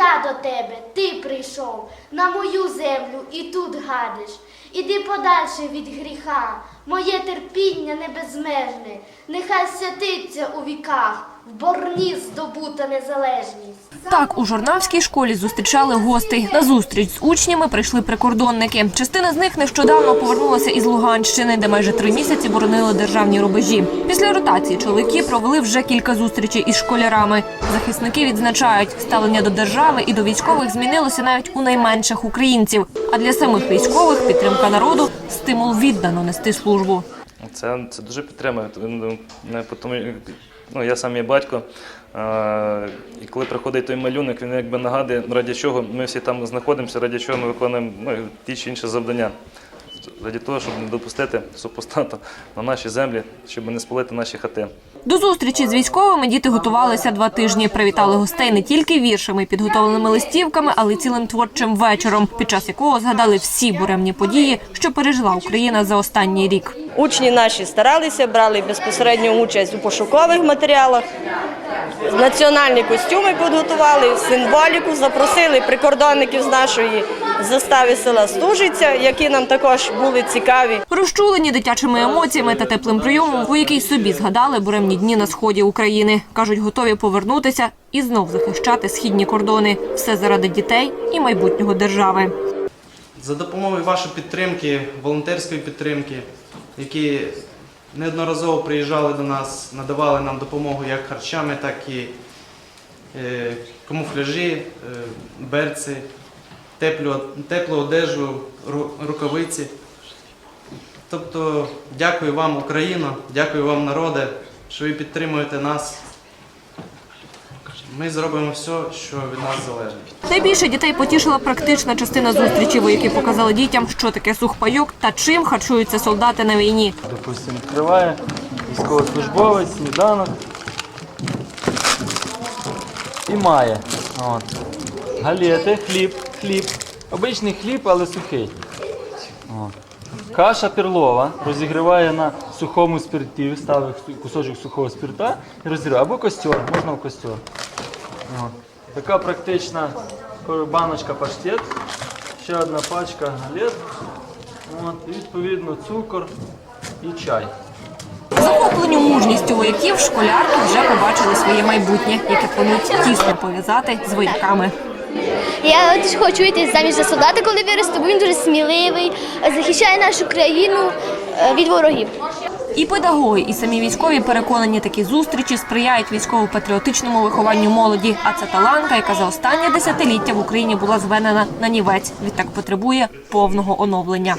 я до тебе, ти прийшов на мою землю і тут гадиш. Іди подальше від гріха, моє терпіння небезмежне, нехай святиться у віках, в борні здобута незалежність. Так, у журнавській школі зустрічали гостей. На зустріч з учнями прийшли прикордонники. Частина з них нещодавно повернулася із Луганщини, де майже три місяці боронили державні рубежі. Після ротації чоловіки провели вже кілька зустрічей із школярами. Захисники відзначають, ставлення до держави і до військових змінилося навіть у найменших українців. А для самих військових підтримка народу стимул віддано нести службу. Це, це дуже підтримує. Ну, не Тому, ну, я сам є батько, і коли приходить той малюнок, він якби нагадує, раді чого ми всі там знаходимося, раді чого ми виконуємо ну, ті чи інші завдання. Раді того, щоб не допустити супостату на наші землі, щоб не спалити наші хати. До зустрічі з військовими діти готувалися два тижні. Привітали гостей не тільки віршами, підготовленими листівками, але й цілим творчим вечором, під час якого згадали всі буремні події, що пережила Україна за останній рік. Учні наші старалися, брали безпосередню участь у пошукових матеріалах. Національні костюми підготували, символіку запросили прикордонників з нашої застави села Стужиця, які нам також були цікаві. Розчулені дитячими емоціями та теплим прийомом, вояки й собі згадали буремні дні на сході України. кажуть, готові повернутися і знов захищати східні кордони. Все заради дітей і майбутнього держави. За допомогою вашої підтримки, волонтерської підтримки, які неодноразово приїжджали до нас, надавали нам допомогу як харчами, так і е, камуфляжі, е, берці, теплу, теплу одежу, ру- рукавиці. Тобто, дякую вам, Україна, дякую вам, народе, що ви підтримуєте нас. Ми зробимо все, що від нас залежить. Найбільше дітей потішила практична частина зустрічі. Вояки показали дітям, що таке сухпайок та чим харчуються солдати на війні. Допустим, відкриває військовослужбовець, сніданок і має. От. Галети, хліб, хліб. Обичний хліб, але сухий. От. Каша перлова розігріває на сухому спирті, ставить кусочок сухого спирта і розігріває. Або костер, можна в костер. От. Така практична баночка паштет, ще одна пачка галет. От. І відповідно цукор і чай. Захоплені мужністю вояків школярки вже побачили своє майбутнє, яке планують тісно пов'язати з вояками. Я теж хочу йти заміж за солдата, коли виросту, бо він дуже сміливий, захищає нашу країну е, від ворогів. І педагоги, і самі військові переконані, такі зустрічі сприяють військово-патріотичному вихованню молоді. А це таланта, яка за останнє десятиліття в Україні була зведена на нівець. Відтак потребує повного оновлення.